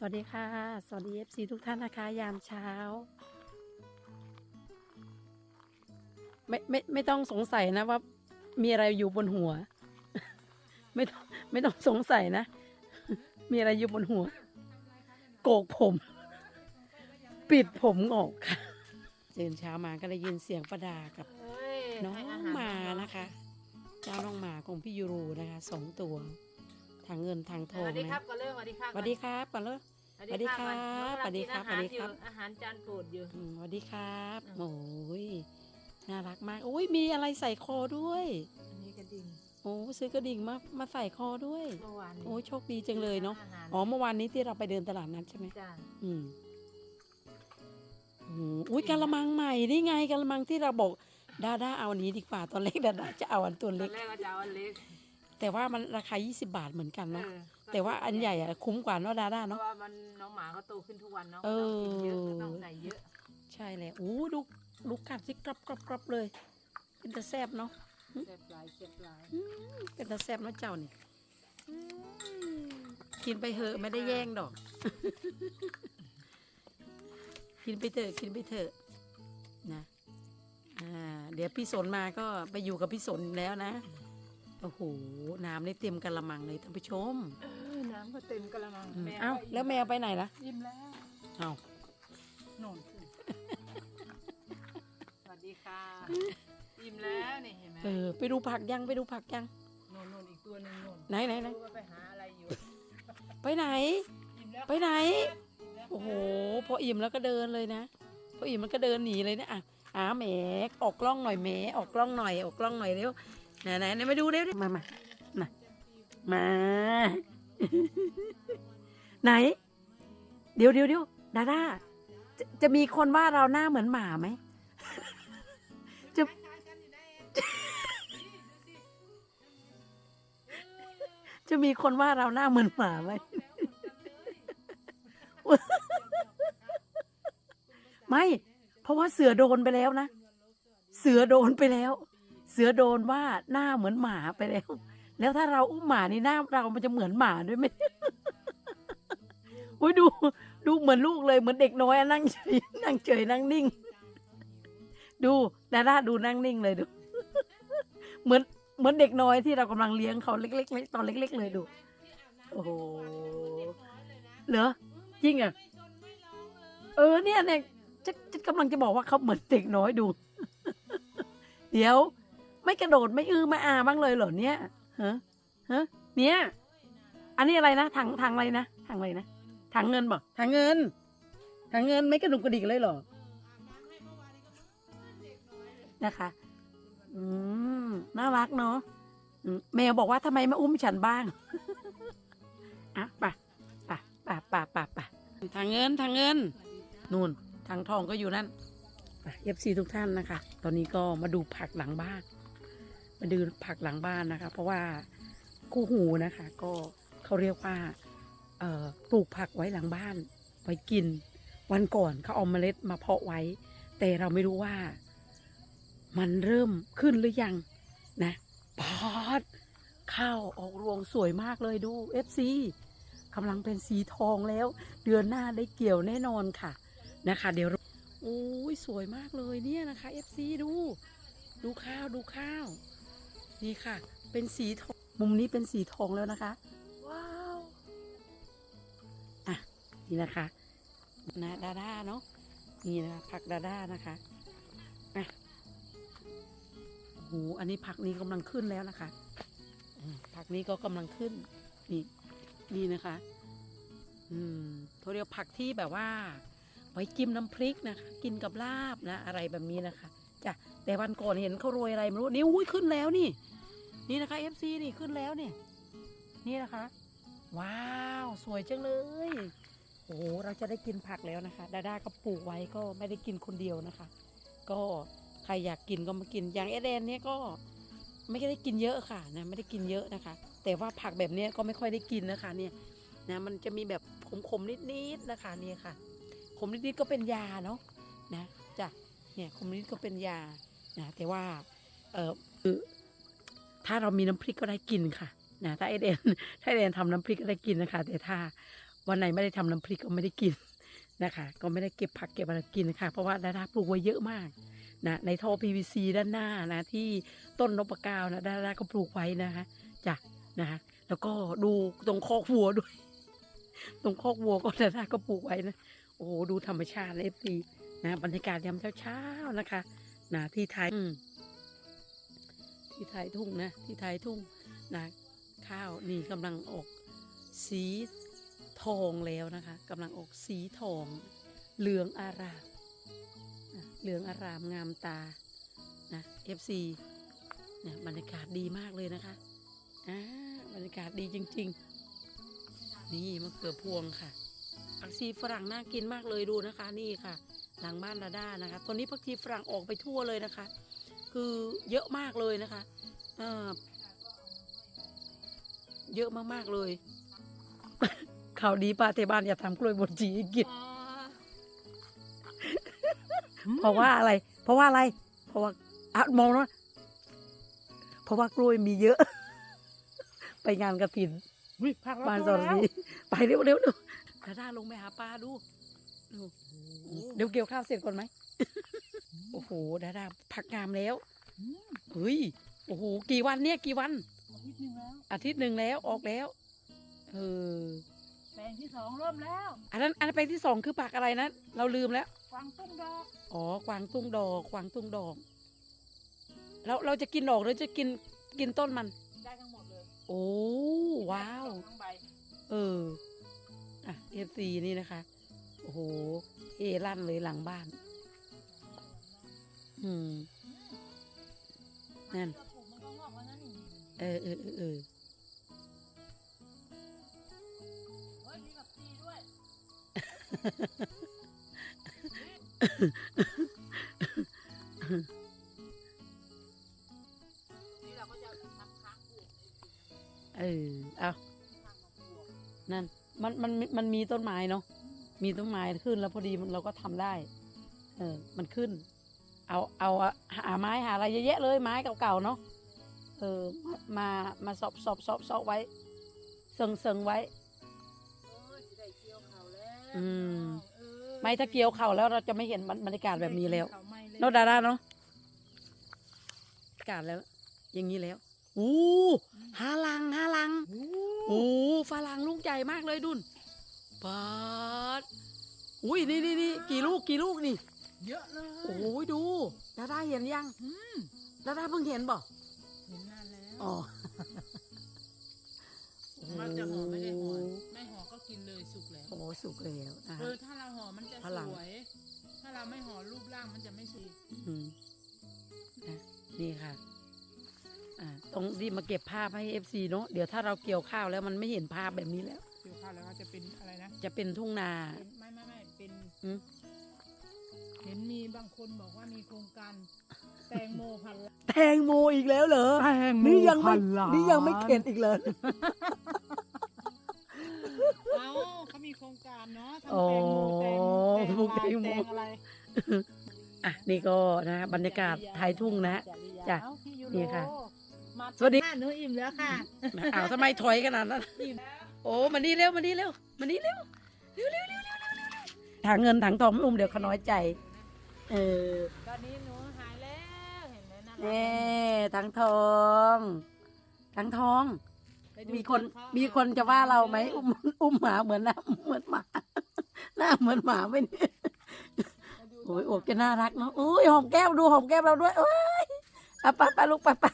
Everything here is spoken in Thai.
สวัสดีค่ะ สวัสดี FC ทุกท่านนะคะ ยามเช้า ไม่ไม่ไม่ต้องสงสัยนะว่า มีอะไรอยู่บนหัว ไม่ต้องไม่ต้องสงสัยนะ มีอะไรอยู่บนหัว โกกผม ปิดผมออกค่ะตื่นเช้ามาก็ได้ยินเสียงประดากับน้องหมานะคะ เจ้าน้องหมาของพี่ยูโรนะคะสองตัว ทางเงินทางทสองวัสดีนะครับก่อนเริ่มสวัสดีครับสวัสดีครับก่อนเลยสวัสดีครับก่อนสวัสดีครับกำลังกินสวัสดีครับอาหารอยู่อาหารจานโปรดอยู่อืมสวัสดีครับอืมโอ้ยน่ารักมากโอ้ยมีอะไรใส่คอด้วย อันนี้กระดิ่งโอ้ซื้อกระดิ่งมามาใส่คอด้วยเมื่อวานนี้โอ้ยโชคดีจังเลยเนาะอหรอ๋อเมื่อวานนี้ที่เราไปเดินตลาดนัดใช่ไหมจ้าอืมโอ้อุ้ยกะละมังใหม่นี่ไงกะละมังที่เราบอกดาด้าเอาอันนี้ดีกว่าตอนเล็กดาด้าจะเอาอันตัวตอเล็กนแรกก็จะเอาอันเล็ก แต่ว่ามันราคา 20 บาทเหมือนกันเอเนาะอแต่ว่าอันใหญ่อะคุ้มกว่าเนาะดาด้าเพเนาะ ราะว่ามันน้องหมาเขาโตขึ้นทุกวันเนาะเอก็อต้องกินเยอะก็ต้องใส่เยอะ ใช่เลยโอ้ดูดูกัดสิกรอบกรอบกรอบเลย เป็นตะแซบเนาะเจ็บหลายเจ็บหลายเป็นตาแซบเนาะเจ้านี่กินไปเถอะไม่ได้แย่งดอก กินไปเถอะกินไปเถอะนะอ่าเดี๋ยวพี่สนมาก็ไปอยู่กับพี่สนแล้วนะ โอ้โห น้ำนี่เต็มกะละมังเลยท่านผู้ชม เออน้ำก็เต็มกระมังอืมแมวเอ้าก็อิ่แล้วแมวไปไหนล่ะอิ่มแล้วเอ้านอนสิสวัสดีค่ะอิ่มแล้วนี่เห็นไหมเออไปดูผักยังไปดูผักยังนอนนอนอีกตัวหนึ่งนอนไหนไหนไหนรู้ว่าไปหาอะไรอยู่ไปไหนอิ่มแล้วไปไหนอิ่มแล้วโอ้โห พออิ่มแล้วก็เดินเลยนะพออิ่มมันก็เดินหนีเลยนะอะอ่าแหมออกกล้องหน่อยแหมออกกล้องหน่อยออกกล้องหน่อยเร็ว ไหนไหนไหนมาดูเร็วดิมามามามา ไหน เดี๋ยวเดี๋ยวเดี๋ยวดาด้าจะจะมีคนว่าเราหน้าเหมือนหมาไหม จะ จะมีคนว่าเราหน้าเหมือนหมาไหม ไม่ เพราะว่าเสือโดนไปแล้วนะ เสือโดนไปแล้วเสือโดนว่าหน้าเหมือนหมาไปแล้ว แล้วถ้าเราอุ้มหมานี่หน้าเรามันจะเหมือนหมาด้วยไหมอุ้ยดู ดูเหมือนลูกเลยเหมือนเด็กน้อยนั่งเฉยนั่งเฉยนั่งนิ่ง ดูดาดาดูนั่งนิ่งเลยดู เหมือนเหมือนเด็กน้อยที่เรากำลังเลี้ยงเขาเล็กๆตอนเล็ก ๆ เลยดู โอ้โหเหรอจริงอะเออเนี่ยเนี่ยจะกำลังจะบอกว่าเขาเหมือนเด็กน้อยดู เดี๋ยว ไม่กระโดดไม่อื้อไม่อาบ้างเลยเหรอเนี่ยฮะฮะเนี่ย อันนี้อะไรนะถังถังอะไรนะถังอะไรนะถังเงินบอกถังเงินถังเงินไม่กระดุกกระดิกเลยเหรอนะคะ อืมน่ารักเนาะอืมแมวบอกว่าทำไมไม่อุ้มฉันบ้างอะไปไปไปไปไปไปทางเงินทางเงินนู่นทางทองก็อยู่นั่นเอฟซีทุกท่านนะคะ ตอนนี้ก็มาดูผักหลังบ้าน มาดูผักหลังบ้านนะคะ เพราะว่าคู่หูนะคะ ก็เขาเรียกว่าปลูกผักไว้หลังบ้าน ไว้กิน วันก่อนเขาเอาเมล็ดมาเพาะไว้ แต่เราไม่รู้ว่า มันเริ่มขึ้นหรือยังนะพอดข้าวออกรวงสวยมากเลยดูเอฟซีกำลังเป็นสีทองแล้ว เดือนหน้าได้เกี่ยวแน่นอนค่ะนะคะ เดี๋ยวโอ้ยสวยมากเลยเนี่ยนะคะ FC ดู ดูข้าวดูข้าว นี่ค่ะ เป็นสีทองมุมนี้เป็นสีทองแล้วนะคะ ว้าวอะนี่นะคะนะดาด้าเนาะนี่นะคะผักดาด้านะคะอะโอ้โหอันนี้ผักนี้กำลังขึ้นแล้วนะคะอืมผักนี้ก็กำลังขึ้น นี่นี่นะคะ อืมเขาเรียกผักที่แบบว่าไว้จิ้มน้ำพริกนะคะ กินกับลาบนะ อะไรแบบนี้นะคะ จ้ะแต่วันก่อนเห็นเขาโรยอะไรไม่รู้นี่อุ้ยขึ้นแล้วนี่ นี่นะคะ FC นี่ขึ้นแล้วเนี่ยนี่นะคะ ว้าวสวยจังเลยโอ้โหเราจะได้กินผักแล้วนะคะ ดาด้าก็ปลูกไว้ก็ไม่ได้กินคนเดียวนะคะ ก็ใครอยากกินก็มากินอย่างเอเดนเนี่ยก็ไม่ได้กินเยอะค่ะนะไม่ได้กินเยอะนะคะ แต่ว่าผักแบบนี้ก็ไม่ค่อยได้กินนะคะเนี่ยนะมันจะมีแบบขมๆนิดๆนะคะเนี่ยค่ะ ขมนิดๆก็เป็นยาเนาะนะจ้ะ เนี่ยขมนิดๆก็เป็นยานะแต่ว่าเออคือถ้าเรามีน้ำพริกก็ได้กินค่ะนะถ้าไอเดนถ้าไอเดนทำน้ำพริกก็ได้กินนะคะ แต่ถ้าวันไหนไม่ได้ทำน้ำพริกก็ไม่ได้กินนะคะ ก็ไม่ได้เก็บผักเก็บอะไรกินนะคะ เพราะว่าดาดาปลูกไว้เยอะมากนะในท่อ PVC ด้านหน้านะที่ต้นนพเก้านะดาดาก็ปลูกไว้นะคะจ้ะนะคะแล้วก็ดูตรงคอกวัวด้วย ตรงคอกวัวก็ดาดาก็ปลูกไว้นะโอ้โหดูธรรมชาติเลยสี นะบรรยากาศยามเช้าๆนะคะนะที่ไทยที่ไทยทุ่งนะที่ไทยทุ่งนะข้าวนี่กำลังออกสีทองแล้วนะคะกำลังออกสีทอง เหลืองอารามนะเหลืองอารามงามตานะ FC เนี่ยบรรยากาศดีมากเลยนะคะอ่าบรรยากาศดีจริง ๆ นี่มะเขือพวงค่ะผักชีฝรั่งน่ากินมากเลยดูนะคะ นี่ค่ะ หลังบ้านดาด้านะคะตอนนี้ผักชีฝรั่งออกไปทั่วเลยนะคะ คือเยอะมากเลยนะคะเออเยอะมากๆเลยข่าวดีป้าเทบ้านอย่าทำกล้วยบดจีให้กินเพราะว่าอะไร เพราะว่าอะไร เพราะว่าอะมองนะเพราะว่ากล้วยมีเยอะ ไปงานกระถินอุ๊ยผักเราบ้านโตสอนแล้วสีไปเร็วเร็วเร็วดาด้าลงไปหาปลาดู ดูเดี๋ยวเกี่ยวข้าวเสร็จก่อนไหม โอ้โห ดาด้าผักงามแล้วอืมเฮ้ย โอ้โห กี่วันเนี่ย กี่วัน อาทิตย์หนึ่งแล้ว อาทิตย์หนึ่งแล้ว ออกแล้ว เออ แปลงที่สองเริ่มแล้ว อันนั้น อันนั้นไปที่สองคือผักอะไรนะ เราลืมแล้ว กวางตุ้งดอก อ๋อ กวางตุ้งดอก กวางตุ้งดอก เราเราจะกินดอกหรือจะกิน กินต้นมัน ได้ทั้งหมดเลย โอ้ ว้าวดอกทั้งใบ เออ อะเอฟซีนี่นะคะโอ้โหเอลั่นเลยหลังบ้าน อืม นั่นก็ปลูกมันก็งอกมานั่นนี่เออเออเออเออเฮ้ยมีแบบตีด้วยนี่เราก็จะทำค้างปลูกในเออ เอา นั่น มัน มัน มันมีต้นไม้เนาะ มีต้นไม้ขึ้นแล้วพอดีมันเราก็ทำได้ เออ มันขึ้น เอาเอาอะหาไม้หาอะไรเยอะแยะเลย ไม้เก่าๆเนาะเออมามาสอบสอบสอบสอบไว้เซิงเซิงไว้เออสิได้เกี่ยวเขาแล้วอืมเออไม่ถ้าเกี่ยวเข่าแล้วเราจะไม่เห็นบรรยากาศแบบนี้แล้วเขาไม่เลยเนาะดาราเนาะบรรยากาศแล้ว อย่างนี้แล้วอู้ฮาลังฮาลังโอ้โอ้ฝรั่งลูกใหญ่มากเลยดุน ปาดอุ้ยนี่นี่นี่กี่ลูกกี่ลูกนี่ เยอะเลยโอ้ยดูดาดาเห็นยังอืมดาดาเพิ่งเห็นบ่เห็นนานแล้วอ๋อมักจะห่อไม่ได้ห่อไม่ห่อก็กินเลยสุกแล้วโอ้สุกแล้วนะเอฮะอถ้าเราห่อมันจะพลังสวย ถ้าเราไม่ห่อรูปร่างมันจะไม่สวยอืมนะนี่ค่ะอ่าต้องรีบมาเก็บภาพให้เอฟซีเนาะเดี๋ยวถ้าเราเกี่ยวข้าวแล้วมันไม่เห็นภาพแบบนี้แล้วเกี่ยวข้าวแล้วก็จะเป็นอะไรนะจะเป็นทุ่งนา เป็นไม่ไม่ไม่เป็นอืม เห็นมีบางคนบอกว่ามีโครงการแตงโมพันล้านแตงโมอีกแล้วเหรอ แตงโมนี่ยังไม่พันล้านนี่ยังไม่เข็ดอีกเลย เอ้าเขามีโครงการเนาะอ๋อทำแตงโมแตงปลูกแตแตงงโมแตงอะไรอะนี่ก็นะ บรรยากาศท้ายทุ่งนะ จ้ะเอ้าพี่ยูโรนี่ค่ะมาสวัสดี หนูอิ่มแล้วค่ะ อ้าวทำไมถอยขนาดนั้น อิ่มแล้วโอ้มานี่เร็วมานี่เร็วมานี่เร็วเร็วเร็วเร็วเร็วเร็วเร็วถังเงินถังทองไม่อุ้มเดี๋ยวเขาน้อยใจ เออตอนนี้หนูหายแล้วเห็นไหมน่ารักเน่ถังทองถังทอง มีคนมีคนจะว่าเราไหมอุ้มอุ้มหมาเหมือนหน้าเหมือนหมาหน้าเหมือนหมาไหมเนี่ยโอ้ยโอบจะน่ารักเนาะโอ้ยหอมแก้มดูหอมแก้มเราด้วยโอ้ยอาไปไปลูกปไปะ